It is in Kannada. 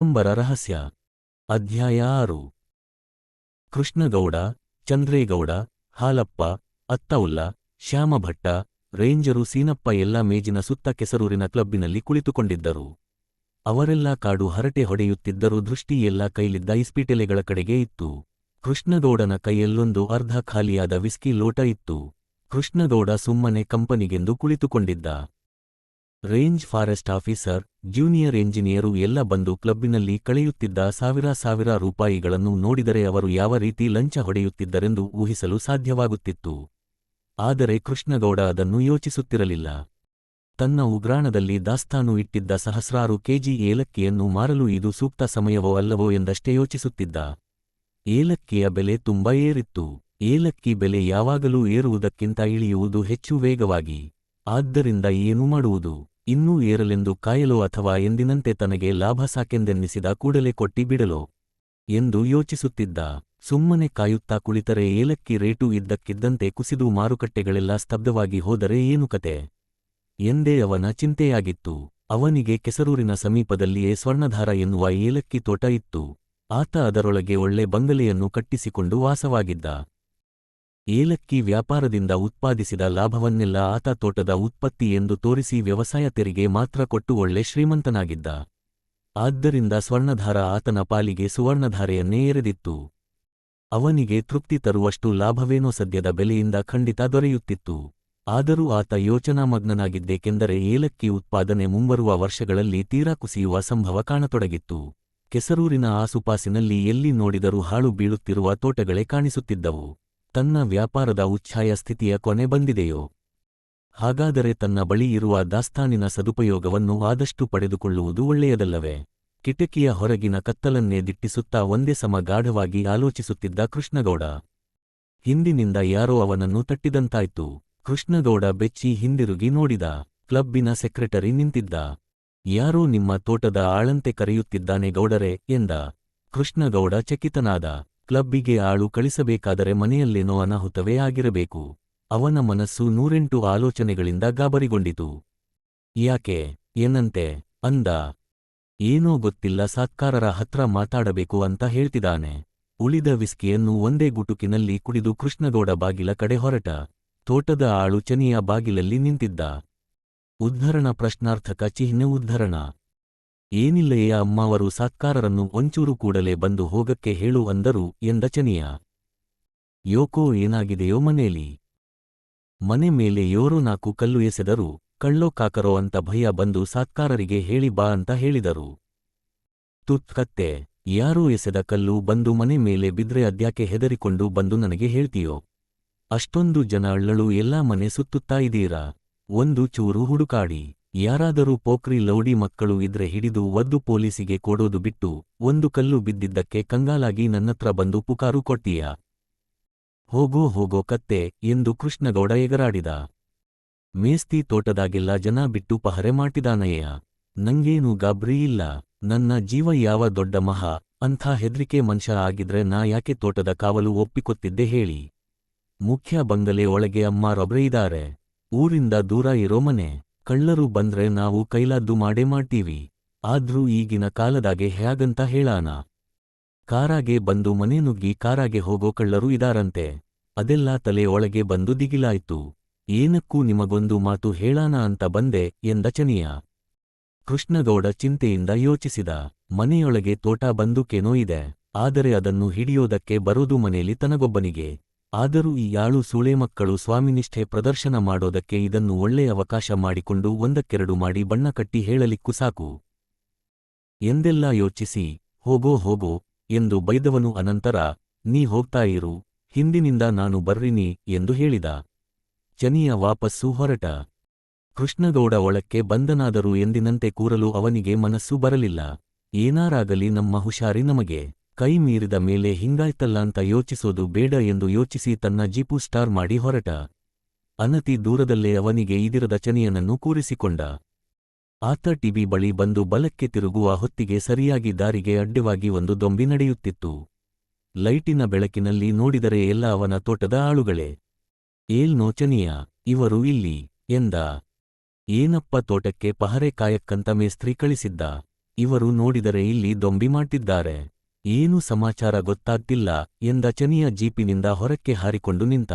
ಅಂಬರ ರಹಸ್ಯ. ಅಧ್ಯಾಯ ಆರು. ಕೃಷ್ಣಗೌಡ, ಚಂದ್ರೇಗೌಡ, ಹಾಲಪ್ಪ ಅತ್ತೌಲ್ಲ ಶ್ಯಾಮಭಟ್ಟ, ರೇಂಜರು ಸೀನಪ್ಪ ಎಲ್ಲ ಮೇಜಿನ ಸುತ್ತ ಕೆಸರೂರಿನ ಕ್ಲಬ್ಬಿನಲ್ಲಿ ಕುಳಿತುಕೊಂಡಿದ್ದರು. ಅವರೆಲ್ಲ ಕಾಡು ಹರಟೆ ಹೊಡೆಯುತ್ತಿದ್ದರೂ ದೃಷ್ಟಿ ಎಲ್ಲ ಕೈಲಿದ್ದ ಇಸ್ಪಿಟೆಲೆಗಳ ಕಡೆಗೆ ಇತ್ತು. ಕೃಷ್ಣಗೌಡನ ಕೈಯಲ್ಲೊಂದು ಅರ್ಧ ಖಾಲಿಯಾದ ವಿಸ್ಕಿ ಲೋಟ ಇತ್ತು. ಕೃಷ್ಣಗೌಡ ಸುಮ್ಮನೆ ಕಂಪನಿಗೆಂದು ಕುಳಿತುಕೊಂಡಿದ್ದ. Range forest officer, junior engineer ಎಲ್ಲ ಬಂದು ಕ್ಲಬ್ಬಿನಲ್ಲಿ ಕಳೆಯುತ್ತಿದ್ದ ಸಾವಿರ ಸಾವಿರ ರೂಪಾಯಿಗಳನ್ನು ನೋಡಿದರೆ ಅವರು ಯಾವ ರೀತಿ ಲಂಚ ಹೊಡೆಯುತ್ತಿದ್ದರೆಂದು ಊಹಿಸಲು ಸಾಧ್ಯವಾಗುತ್ತಿತ್ತು. ಆದರೆ ಕೃಷ್ಣಗೌಡ ಅದನ್ನು ಯೋಚಿಸುತ್ತಿರಲಿಲ್ಲ. ತನ್ನ ಉಗ್ರಾಣದಲ್ಲಿ ದಾಸ್ತಾನು ಇಟ್ಟಿದ್ದ ಸಹಸ್ರಾರು ಕೆಜಿ ಏಲಕ್ಕಿಯನ್ನು ಮಾರಲು ಇದು ಸೂಕ್ತ ಸಮಯವೋ ಅಲ್ಲವೋ ಎಂದಷ್ಟೇ ಯೋಚಿಸುತ್ತಿದ್ದ. ಏಲಕ್ಕಿಯ ಬೆಲೆ ತುಂಬ ಏರಿತ್ತು. ಏಲಕ್ಕಿ ಬೆಲೆ ಯಾವಾಗಲೂ ಏರುವುದಕ್ಕಿಂತ ಇಳಿಯುವುದು ಹೆಚ್ಚು ವೇಗವಾಗಿ. ಆದ್ದರಿಂದ ಏನು ಮಾಡುವುದು? ಇನ್ನೂ ಏರಲೆಂದು ಕಾಯಲೋ ಅಥವಾ ಎಂದಿನಂತೆ ತನಗೆ ಲಾಭ ಸಾಕೆಂದೆನ್ನಿಸಿದ ಕೂಡಲೇ ಕೊಟ್ಟಿ ಬಿಡಲೋ? ಎಂದು ಯೋಚಿಸುತ್ತಿದ್ದ ಸುಮ್ಮನೆ ಕಾಯುತ್ತಾ ಕುಳಿತರೆ ಏಲಕ್ಕಿ ರೇಟು ಇದ್ದಕ್ಕಿದ್ದಂತೆ ಕುಸಿದು ಮಾರುಕಟ್ಟೆಗಳೆಲ್ಲ ಸ್ತಬ್ಧವಾಗಿ ಹೋದರೆ ಏನು ಕತೆ? ಎಂದೇ ಅವನ ಚಿಂತೆಯಾಗಿತ್ತು. ಅವನಿಗೆ ಕೆಸರೂರಿನ ಸಮೀಪದಲ್ಲಿಯೇ ಸ್ವರ್ಣಧಾರ ಎನ್ನುವ ಏಲಕ್ಕಿ ತೋಟ ಇತ್ತು. ಆತ ಅದರೊಳಗೆ ಒಳ್ಳೆ ಬಂಗಲೆಯನ್ನು ಕಟ್ಟಿಸಿಕೊಂಡು ವಾಸವಾಗಿದ್ದ. ಏಲಕ್ಕಿ ವ್ಯಾಪಾರದಿಂದ ಉತ್ಪಾದಿಸಿದ ಲಾಭವನ್ನೆಲ್ಲ ಆತ ತೋಟದ ಉತ್ಪತ್ತಿ ಎಂದು ತೋರಿಸಿ ವ್ಯವಸಾಯ ತೆರಿಗೆ ಮಾತ್ರ ಕೊಟ್ಟು ಒಳ್ಳೆ ಶ್ರೀಮಂತನಾಗಿದ್ದ. ಆದ್ದರಿಂದ ಸ್ವರ್ಣಧಾರ ಆತನ ಪಾಲಿಗೆ ಸುವರ್ಣಧಾರೆಯನ್ನೇ ಎರೆದಿತ್ತು. ಅವನಿಗೆ ತೃಪ್ತಿ ತರುವಷ್ಟು ಲಾಭವೇನೋ ಸದ್ಯದ ಬೆಲೆಯಿಂದ ಖಂಡಿತ ದೊರೆಯುತ್ತಿತ್ತು. ಆದರೂ ಆತ ಯೋಚನಾಮಗ್ನನಾಗಿದ್ದೇಕೆಂದರೆ ಏಲಕ್ಕಿ ಉತ್ಪಾದನೆ ಮುಂಬರುವ ವರ್ಷಗಳಲ್ಲಿ ತೀರಾ ಕುಸಿಯುವ ಸಂಭವ ಕಾಣತೊಡಗಿತ್ತು. ಕೆಸರೂರಿನ ಆಸುಪಾಸಿನಲ್ಲಿ ಎಲ್ಲಿ ನೋಡಿದರೂ ಹಾಳು ಬೀಳುತ್ತಿರುವ ತೋಟಗಳೇ ಕಾಣಿಸುತ್ತಿದ್ದವು. ತನ್ನ ವ್ಯಾಪಾರದ ಉಚ್ಛಾಯ ಸ್ಥಿತಿಯ ಕೊನೆ ಬಂದಿದೆಯೋ? ಹಾಗಾದರೆ ತನ್ನ ಬಳಿ ಇರುವ ದಾಸ್ತಾನಿನ ಸದುಪಯೋಗವನ್ನು ಆದಷ್ಟು ಪಡೆದುಕೊಳ್ಳುವುದು ಒಳ್ಳೆಯದಲ್ಲವೇ? ಕಿಟಕಿಯ ಹೊರಗಿನ ಕತ್ತಲನ್ನೇ ದಿಟ್ಟಿಸುತ್ತಾ ಒಂದೇ ಸಮ ಗಾಢವಾಗಿ ಆಲೋಚಿಸುತ್ತಿದ್ದ ಕೃಷ್ಣಗೌಡ. ಹಿಂದಿನಿಂದ ಯಾರೋ ಅವನನ್ನು ತಟ್ಟಿದಂತಾಯ್ತು. ಕೃಷ್ಣಗೌಡ ಬೆಚ್ಚಿ ಹಿಂದಿರುಗಿ ನೋಡಿದ. ಕ್ಲಬ್ಬಿನ ಸೆಕ್ರೆಟರಿ ನಿಂತಿದ್ದ. ಯಾರೋ ನಿಮ್ಮ ತೋಟದ ಆಳಂತೆ ಕರೆಯುತ್ತಿದ್ದಾನೆ ಗೌಡರೆ ಎಂದ. ಕೃಷ್ಣಗೌಡ ಚಕಿತನಾದ. ಕ್ಲಬ್ಬಿಗೆ ಆಳು ಕಳಿಸಬೇಕಾದರೆ ಮನೆಯಲ್ಲೇನೋ ಅನಾಹುತವೇ ಆಗಿರಬೇಕು. ಅವನ ಮನಸ್ಸು ನೂರೆಂಟು ಆಲೋಚನೆಗಳಿಂದ ಗಾಬರಿಗೊಂಡಿತು. ಯಾಕೆ? ಏನಂತೆ? ಅಂದ. ಏನೋ ಗೊತ್ತಿಲ್ಲ ಸಾತ್ಕಾರರ ಹತ್ರ ಮಾತಾಡಬೇಕು ಅಂತ ಹೇಳ್ತಿದ್ದಾನೆ. ಉಳಿದ ವಿಸ್ಕಿಯನ್ನು ಒಂದೇ ಗುಟುಕಿನಲ್ಲಿ ಕುಡಿದು ಕೃಷ್ಣಗೌಡ ಬಾಗಿಲ ಕಡೆ ಹೊರಟ. ತೋಟದ ಆಳು ಚನಿಯ ಬಾಗಿಲಲ್ಲಿ ನಿಂತಿದ್ದ. ಉದ್ಧರಣ ಪ್ರಶ್ನಾರ್ಥಕ ಚಿಹ್ನೆ ಉದ್ಧರಣ. ಏನಿಲ್ಲಯೇ ಅಮ್ಮವರು ಸಾತ್ಕಾರರನ್ನು ಒಂಚೂರು ಕೂಡಲೇ ಬಂದು ಹೋಗಕ್ಕೆ ಹೇಳು ಅಂದರು ಎಂದ ಚನಿಯ. ಯೋಕೋ ಏನಾಗಿದೆಯೋ ಮನೇಲಿ. ಮನೆ ಮೇಲೆ ಯೋರು ನಾಕು ಕಲ್ಲು ಎಸೆದರು, ಕಳ್ಳೋ ಕಾಕರೋ ಅಂತ ಭಯ ಬಂದು ಸಾತ್ಕಾರರಿಗೆ ಹೇಳಿ ಬಾ ಅಂತ ಹೇಳಿದರು. ತುತ್ಕತ್ತೆ ಯಾರೂ ಯಾರೋ ಎಸೆದ ಕಲ್ಲು ಬಂದು ಮನೆ ಮೇಲೆ ಬಿದ್ರೆ ಅದ್ಯಾಕೆ ಹೆದರಿಕೊಂಡು ಬಂದು ನನಗೆ ಹೇಳ್ತೀಯೋ? ಅಷ್ಟೊಂದು ಜನ ಅಳ್ಳಳು ಎಲ್ಲಾ ಮನೆ ಸುತ್ತುತ್ತಾ ಇದೀರಾ ಒಂದು ಚೂರು ಹುಡುಕಾಡಿ. ಯಾರಾದರೂ ಪೋಖ್ರಿ ಲೌಡಿ ಮಕ್ಕಳು ಇದ್ರೆ ಹಿಡಿದು ಒದ್ದು ಪೊಲೀಸಿಗೆ ಕೊಡೋದು ಬಿಟ್ಟು ಒಂದು ಕಲ್ಲು ಬಿದ್ದಿದ್ದಕ್ಕೆ ಕಂಗಾಲಾಗಿ ನನ್ನತ್ರ ಬಂದು ಪುಕಾರು ಕೊಟ್ಟೀಯ? ಹೋಗೋ ಹೋಗೋ ಕತ್ತೆ ಎಂದು ಕೃಷ್ಣಗೌಡ ಎಗರಾಡಿದ. ಮೇಸ್ತಿ ತೋಟದಾಗೆಲ್ಲ ಜನ ಬಿಟ್ಟು ಪಹರೆ ಮಾಡಿದಾನಯ್ಯ ನಂಗೇನು ಗಾಬ್ರಿ ಇಲ್ಲ. ನನ್ನ ಜೀವ ಯಾವ ದೊಡ್ಡ ಮಹಾ ಅಂಥ ಹೆದ್ರಿಕೆ ಮನುಷ್ಯ ಆಗಿದ್ರೆ ನಾ ಯಾಕೆ ತೋಟದ ಕಾವಲು ಒಪ್ಪಿಕೊತ್ತಿದ್ದೆ ಹೇಳಿ. ಮುಖ್ಯ ಬಂಗಲೆ ಒಳಗೆ ಅಮ್ಮಾರೊಬ್ರೇ ಇದ್ದಾರೆ ಊರಿಂದ ದೂರ ಇರೋ ಮನೆ. ಕಳ್ಳರು ಬಂದ್ರೆ ನಾವು ಕೈಲಾದ್ದು ಮಾಡೇ ಮಾಡ್ತೀವಿ. ಆದ್ರೂ ಈಗಿನ ಕಾಲದಾಗೆ ಹ್ಯಾಗಂತ ಹೇಳಾನ? ಕಾರಾಗೆ ಬಂದು ಮನೆ ನುಗ್ಗಿ ಕಾರಾಗೆ ಹೋಗೋ ಕಳ್ಳರು ಇದಾರಂತೆ. ಅದೆಲ್ಲ ತಲೆ ಒಳಗೆ ಬಂದು ದಿಗಿಲಾಯ್ತು. ಏನಕ್ಕೂ ನಿಮಗೊಂದು ಮಾತು ಹೇಳಾನ ಅಂತ ಬಂದೆ ಎಂದ ಚನಿಯ. ಕೃಷ್ಣಗೌಡ ಚಿಂತೆಯಿಂದ ಯೋಚಿಸಿದ. ಮನೆಯೊಳಗೆ ತೋಟ ಬಂದುಕೇನೋ ಇದೆ. ಆದರೆ ಅದನ್ನು ಹಿಡಿಯೋದಕ್ಕೆ ಬರೋದು ಮನೆಯಲ್ಲಿ ತನಗೊಬ್ಬನಿಗೆ. ಆದರೂ ಈ ಯಾಳು ಸೂಳೆ ಮಕ್ಕಳು ಸ್ವಾಮಿನಿಷ್ಠೆ ಪ್ರದರ್ಶನ ಮಾಡೋದಕ್ಕೆ ಇದನ್ನು ಒಳ್ಳೆಯ ಅವಕಾಶ ಮಾಡಿಕೊಂಡು ಒಂದಕ್ಕೆರಡು ಮಾಡಿ ಬಣ್ಣ ಕಟ್ಟಿ ಹೇಳಲಿಕ್ಕೂ ಸಾಕು. ಎಂದೆಲ್ಲ ಯೋಚಿಸಿ, ಹೋಗೋ ಹೋಗೋ, ಎಂದು ಬೈದವನು ಅನಂತರ, ನೀ ಹೋಗ್ತಾ ಇರು, ಹಿಂದಿನಿಂದ ನಾನು ಬರ್ರಿನಿ, ಎಂದು ಹೇಳಿದ. ಚನಿಯ ವಾಪಸ್ಸು ಹೊರಟ. ಕೃಷ್ಣಗೌಡ ಒಳಕ್ಕೆ ಬಂದನಾದರೂ ಎಂದಿನಂತೆ ಕೂರಲು ಅವನಿಗೆ ಮನಸ್ಸು ಬರಲಿಲ್ಲ. ಏನಾರಾಗಲಿ ನಮ್ಮ ಹುಷಾರಿ ನಮಗೆ. ಕೈ ಮೀರಿದ ಮೇಲೆ ಹಿಂಗಾಯ್ತಲ್ಲ ಅಂತ ಯೋಚಿಸೋದು ಬೇಡ ಎಂದು ಯೋಚಿಸಿ ತನ್ನ ಜೀಪು ಸ್ಟಾರ್ ಮಾಡಿ ಹೊರಟ. ಅನತಿ ದೂರದಲ್ಲೇ ಅವನಿಗೆ ಇದಿರದ ಚನಿಯನನ್ನು ಕೂರಿಸಿಕೊಂಡ. ಆತ ಟಿಬಿ ಬಳಿ ಬಂದು ಬಲಕ್ಕೆ ತಿರುಗುವ ಹೊತ್ತಿಗೆ ಸರಿಯಾಗಿ ದಾರಿಗೆ ಅಡ್ಡವಾಗಿ ಒಂದು ದೊಂಬಿ ನಡೆಯುತ್ತಿತ್ತು. ಲೈಟಿನ ಬೆಳಕಿನಲ್ಲಿ ನೋಡಿದರೆ ಎಲ್ಲ ಅವನ ತೋಟದ ಆಳುಗಳೇ. ಏಲ್ ಚನಿಯ, ಇವರು ಇಲ್ಲಿ, ಎಂದ. ಏನಪ್ಪ ತೋಟಕ್ಕೆ ಪಹರೆ ಕಾಯಕ್ಕಂತ ಮೇಸ್ತ್ರಿ ಕಳಿಸಿದ್ದ. ಇವರು ನೋಡಿದರೆ ಇಲ್ಲಿ ದೊಂಬಿ ಮಾಡ್ತಿದ್ದಾರೆ. ಏನು ಸಮಾಚಾರ ಗೊತ್ತಾಗ್ತಿಲ್ಲ ಎಂದ ಚನಿಯ ಜೀಪಿನಿಂದ ಹೊರಕ್ಕೆ ಹಾರಿಕೊಂಡು ನಿಂತ.